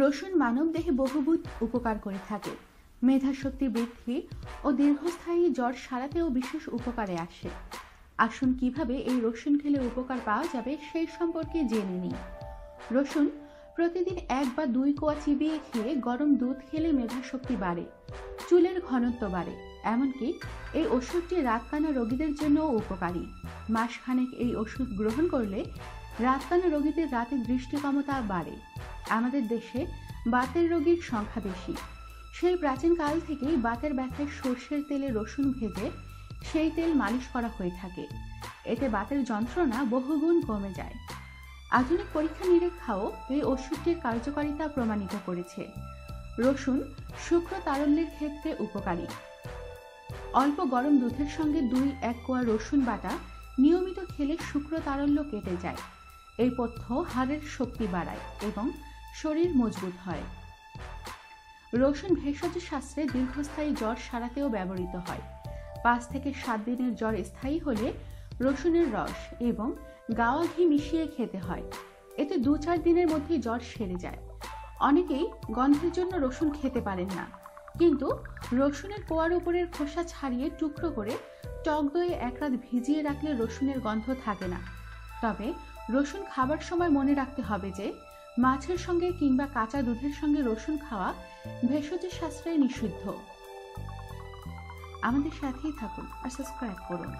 রসুন মানবদেহে বহুভূত উপকার করে থাকে। মেধাশক্তি বৃদ্ধি ও দীর্ঘস্থায়ী জ্বর সারাতেও বিশেষ উপকারে আসে। আসুন কীভাবে এই রসুন খেলে উপকার পাওয়া যাবে সেই সম্পর্কে জেনে নিই। রসুন প্রতিদিন এক বা দুই কোয়া চিবিয়ে খেয়ে গরম দুধ খেলে মেধাশক্তি বাড়ে, চুলের ঘনত্ব বাড়ে, এমনকি এই ওষুধটি রাতকানা রোগীদের জন্যও উপকারী। মাসখানেক এই ওষুধ গ্রহণ করলে রাতকানা রোগীদের রাতে দৃষ্টি ক্ষমতা বাড়ে। আমাদের দেশে বাতের রোগীর সংখ্যা বেশি। সেই প্রাচীনকাল থেকেই বাতের ব্যথায় সর্ষের তেলে রসুন ভেজে সেই তেল মালিশ করা হয়ে থাকে। এতে বাতের যন্ত্রণা বহুগুণ কমে যায়। আধুনিক পরীক্ষা নিরীক্ষাও এই ওষুধটির কার্যকারিতা প্রমাণিত করেছে। রসুন শুক্র তারল্যের ক্ষেত্রে উপকারী। অল্প গরম দুধের সঙ্গে দুই এক কোয়া রসুন বাটা নিয়মিত খেলে শুক্র তারল্য কেটে যায়। এই পথ্য হাড়ের শক্তি বাড়ায় এবং শরীর মজবুত হয়। রসুন ভেষজ শাস্ত্রে দীর্ঘস্থায়ী জ্বর সারাতেও ব্যবহৃত হয়। পাঁচ থেকে সাত দিনের জ্বর স্থায়ী হলে রসুনের রস এবং গাওয়া ঘি মিশিয়ে খেতে হয়। এতে দু চার দিনের মধ্যেই জ্বর সেরে যায়। অনেকেই গন্ধের জন্য রসুন খেতে পারেন না। কিন্তু রসুনের কোয়ার উপরের খোসা ছাড়িয়ে টুকরো করে টক দইয়ে এক রাত ভিজিয়ে রাখলে রসুনের গন্ধ থাকে না। তবে রসুন খাবার সময় মনে রাখতে হবে যে মাছের সঙ্গে কিংবা কাঁচা দুধের সঙ্গে রসুন খাওয়া ভেষজ শাস্ত্রে নিষিদ্ধ। আমাদের সাথেই থাকুন আর সাবস্ক্রাইব করুন।